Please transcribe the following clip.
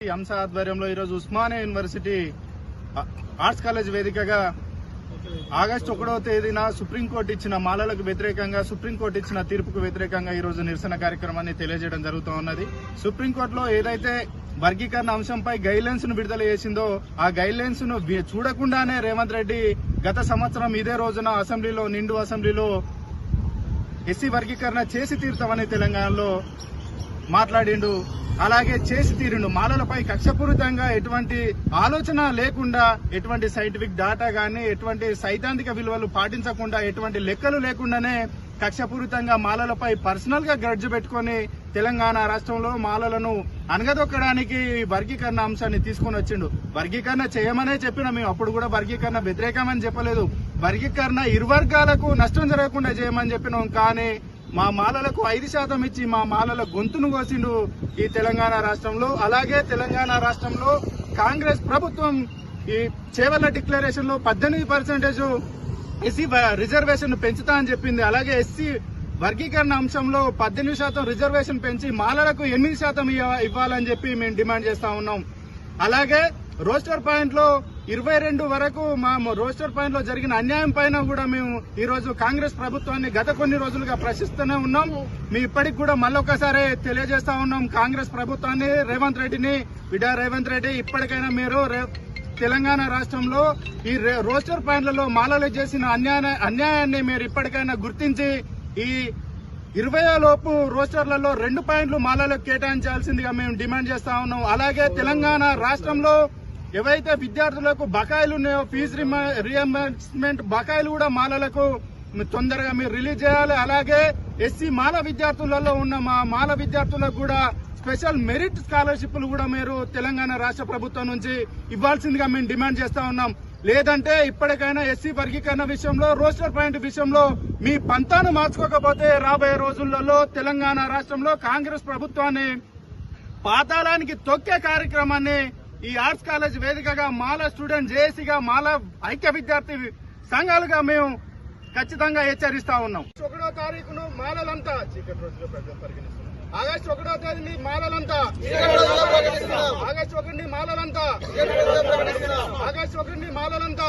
ఈ అంశ ఆధ్వర్యంలో ఈరోజు ఉస్మానియా యూనివర్సిటీ ఆర్ట్స్ కాలేజ్ వేదికగా ఆగస్టు ఒకటో తేదీన సుప్రీంకోర్టు ఇచ్చిన మాలలకు వ్యతిరేకంగా సుప్రీంకోర్టు ఇచ్చిన తీర్పుకు వ్యతిరేకంగా ఈ రోజు నిరసన కార్యక్రమాన్ని తెలియజేయడం జరుగుతూ ఉన్నది. సుప్రీంకోర్టులో ఏదైతే వర్గీకరణ అంశంపై గైడ్లైన్స్ను విడుదల చేసిందో ఆ గైడ్లైన్స్ను చూడకుండానే రేవంత్ రెడ్డి గత సంవత్సరం ఇదే రోజున అసెంబ్లీలో నిండు అసెంబ్లీలో ఎస్సీ వర్గీకరణ చేసి తీరుతామని తెలంగాణలో మాట్లాడిండు. అలాగే చేసి తీరిండు. మాలలపై కక్షపూరితంగా ఎటువంటి ఆలోచన లేకుండా ఎటువంటి సైంటిఫిక్ డాటా గానీ ఎటువంటి సైద్ధాంతిక విలువలు పాటించకుండా ఎటువంటి లెక్కలు లేకుండానే కక్షపూరితంగా మాలలపై పర్సనల్గా గడ్జు పెట్టుకొని తెలంగాణ రాష్ట్రంలో మాలలను అనగదొక్కడానికి వర్గీకరణ అంశాన్ని తీసుకొని వచ్చిండు. వర్గీకరణ చేయమనే చెప్పిన మేము అప్పుడు కూడా వర్గీకరణ వ్యతిరేకమని చెప్పలేదు. వర్గీకరణ ఇరు వర్గాలకు నష్టం జరగకుండా చేయమని చెప్పినాం. కానీ మా మాలలకు ఐదు శాతం ఇచ్చి మా మాలల గొంతును కోసిండు ఈ తెలంగాణ రాష్ట్రంలో. అలాగే తెలంగాణ రాష్ట్రంలో కాంగ్రెస్ ప్రభుత్వం ఈ చేవల్ల డిక్లరేషన్లో పద్దెనిమిది పర్సెంటేజ్ ఎస్సీ రిజర్వేషన్ పెంచుతా అని చెప్పింది. అలాగే ఎస్సీ వర్గీకరణ అంశంలో పద్దెనిమిది శాతం రిజర్వేషన్ పెంచి మాలలకు ఎనిమిది శాతం ఇవ్వ- ఇవ్వాలని చెప్పి మేము డిమాండ్ చేస్తా ఉన్నాం. అలాగే రోస్టర్ పాయింట్లో ఇరవై రెండు వరకు మా రోస్టర్ పాయింట్లో జరిగిన అన్యాయం పైన కూడా మేము ఈ రోజు కాంగ్రెస్ ప్రభుత్వాన్ని గత కొన్ని రోజులుగా ప్రశ్నిస్తూనే ఉన్నాం. మీ ఇప్పటికి కూడా మళ్ళొకసారి తెలియజేస్తా ఉన్నాం కాంగ్రెస్ ప్రభుత్వాన్ని. రేవంత్ రెడ్డిని విడా రేవంత్ రెడ్డి ఇప్పటికైనా మీరు రే- తెలంగాణ రాష్ట్రంలో ఈ రే- రోస్టర్ పాయింట్లలో మాలలు చేసిన అన్యాయ అన్యాయాన్ని మీరు ఇప్పటికైనా గుర్తించి ఈ ఇరవై లోపు రోస్టర్లలో రెండు పాయింట్లు మాలలకు కేటాయించాల్సిందిగా మేము డిమాండ్ చేస్తా ఉన్నాం. అలాగే తెలంగాణ రాష్ట్రంలో ఏవైతే విద్యార్థులకు బకాయిలు ఉన్నాయో ఫీజు రియంబర్స్మెంట్ బకాయిలు కూడా మాలలకు తొందరగా మీరు రిలీజ్ చేయాలి. అలాగే ఎస్సీ మాల విద్యార్థులలో ఉన్న మా మాల విద్యార్థులకు కూడా స్పెషల్ మెరిట్ స్కాలర్షిప్లు కూడా మీరు తెలంగాణ రాష్ట్ర ప్రభుత్వం నుంచి ఇవ్వాల్సిందిగా మేము డిమాండ్ చేస్తా ఉన్నాం. లేదంటే ఇప్పటికైనా ఎస్సీ వర్గీకరణ విషయంలో రోస్టర్ పాయింట్ విషయంలో మీ పంతాను మార్చుకోకపోతే రాబోయే రోజులలో తెలంగాణ రాష్ట్రంలో కాంగ్రెస్ ప్రభుత్వాన్ని పాతాళానికి తొక్కే కార్యక్రమాన్ని ఈ ఆర్ట్స్ కాలేజ్ వేదికగా మాల స్టూడెంట్ జేఏసీగా మాల ఐక్య విద్యార్థి సంఘాలుగా మేము ఖచ్చితంగా హెచ్చరిస్తా ఉన్నాం. ఒకటో తారీఖును మాలలంతా ఆగస్టు ఒకటో తేదీ మాలలంతా ఆగస్టు ఒకటి మాలలంతా ఆగస్టు ఒకటిని మాలలంతా